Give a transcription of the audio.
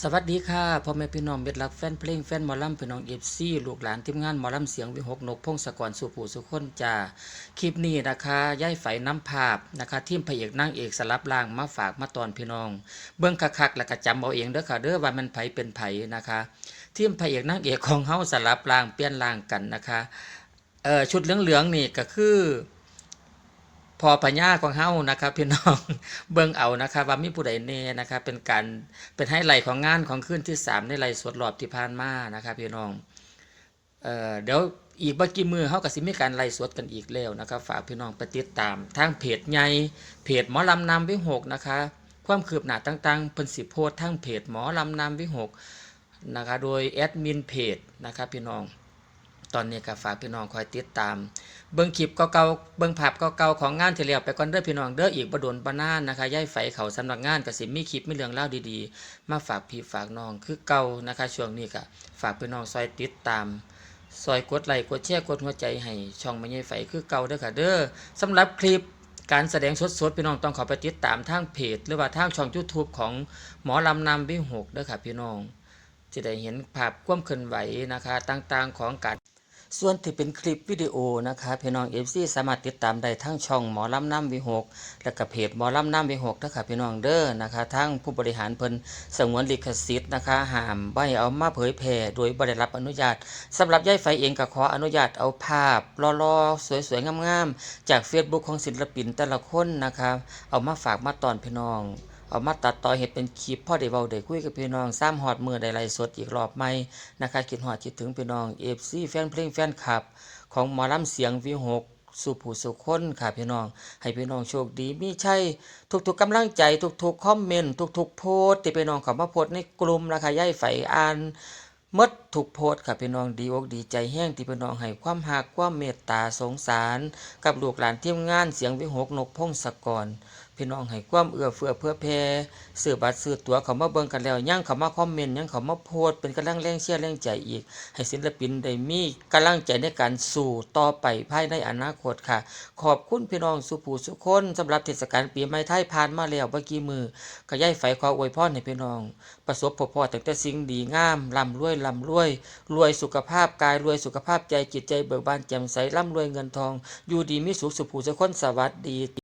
สวัสดีค่ะพ่อแม่พี่น้องเบ็ดรักแฟนเพลงแฟนหมอลำพี่น้องเอฟซีลูกหลานทีมงานหมอลำเสียงวิหกนกพงศกรสุผูสุคนจ่าคลิปนี้นะคะย่ายไฝน้ำภาพนะคะทีมพระเอกนางเอกสลับล่างมาฝากมาตอนพี่น้อง เบื้องคักๆแล้วก็จำเอาเองเด้อค่ะเด้อว่ามันไผเป็นไผนะคะทีมพระเอกนางเอกของเฮาสลับล่างเปลี่ยนล่างกันนะคะเอ่อชุดเหลืองๆนี่ก็คือ พอพญาของเฮานะครับพี่น้องเบิ่งเอานะครับว่ามีผู้ใดแน่นะครับเป็นการเป็นไฮไหลของงานของคืนที่ 3 ในไหลฟ์สดรอบที่ผ่านมานะครับพี่น้องเอ่อเดี๋ยวอีกบ่กี่มือเฮาก็สิมีการไลฟ์สดกันอีกแล้วนะครับ ฝากพี่น้องไปติดตามทางเพจใหญ่เพจหมอลำนำวิหกนะคะความคืบหน้าต่างๆเพิ่นสิโพสต์ทางเพจหมอลำนำวิหกนะคะโดยแอดมินเพจนะครับพี่น้อง ตอนนี้ก็ฝากพี่น้องคอยติดตาม เบิ่งคลิปเก่าๆเบิ่งภาพเก่าๆของงานที่แล้วไปก่อนเด้อพี่น้องเด้ออีกบดนบ่นานนะคะย้ายไฟเขาสำนักงานก็สิมีคลิปมีเรื่องเล่าดีๆ มาฝากพี่ฝากน้องคือเก่านะคะช่วงนี้ก็ฝากพี่น้องซอยติดตามซอยกดไลค์กดแชร์กดหัวใจให้ช่องแม่ใหญ่ไฟคือเก่าเด้อค่ะเด้อสำหรับคลิปการแสดงสดๆพี่น้องต้องข้าไปติดตามทางเพจ หรือว่าทางช่อง YouTube ของหมอลำนำวิหกเด้อค่ะพี่น้องจะได้เห็นภาพความเคลื่อนไหวนะคะ ต่างๆของการ ส่วนที่เป็นคลิปวิดีโอนะคะพี่น้องเอฟซีสามารถติดตามได้ทั้งช่องหมอลำน้ำวิหกและก็เพจหมอลำน้ำวิหกนะคะพี่น้องเด้อนะคะทั้งผู้บริหารเพิ่นสงวนลิขสิทธิ์นะคะห้ามไว้เอามาเผยแพร่โดยบ่ได้รับอนุญาตสำหรับย่ายไฟเองก็ขออนุญาตเอาภาพรอๆสวยๆงามๆจาก Facebook ของศิลปินแต่ละคนนะคะเอามาฝากมาตอนพี่น้อง เอามาตัดต่อเห็ดเป็นคลิปพ่อได้เว้าได้คุยกับพี่น้องซ้ำหอดมือได้ไลสดอีกรอบใหม่นะคะคิดหอดคิดถึงพี่น้องเอฟซีแฟนเพลงแฟนคลับ ของหมอลำเสียงวีหกสุผู้สุคนค่ะพี่น้อง ให้พี่น้องโชคดีมีใช่ทุกๆกำลังใจทุกๆคอมเมนต์ทุกๆโพสต์ที่พี่น้องเขามาโพสต์ในกลุ่มราคาย่ายไฝอ่านมด ถูกโพสค่ะพี่น้องดีอกดีใจแห้งที่พี่น้องให้ความหักความเมตตาสงสาร กับลูกหลานทีมงานเสียงวิหกนกพงศกรพี่น้องให้ความเอื้อเฟื้อเพื่อแผ่ซื้อบัตรซื้อตัวเขามาเบิ่งกันแล้วยังเขามาคอมเมนต์ยังเขามาโพสเป็นกำลังแรงเชียร์แรงใจอีก ให้ศิลปินได้มีกำลังใจในการสู่ต่อไปภายในอนาคตค่ะ ขอบคุณพี่น้องสุผู้สุคนสำหรับเทศกาลปีใหม่ไทยผ่านมาแล้วเมื่อกี้มือขยายไฟขออวยพรให้พี่น้อง ประสบพบพอแต่แต่สิ่งดีงามร่ำรวยร่ำรวยรวยสุขภาพกายรวยสุขภาพใจจิตใจเบิกบานแจ่มใสร่ำรวยเงินทอง อยู่ดีมีสุขสุขผูสุคนสวัสดี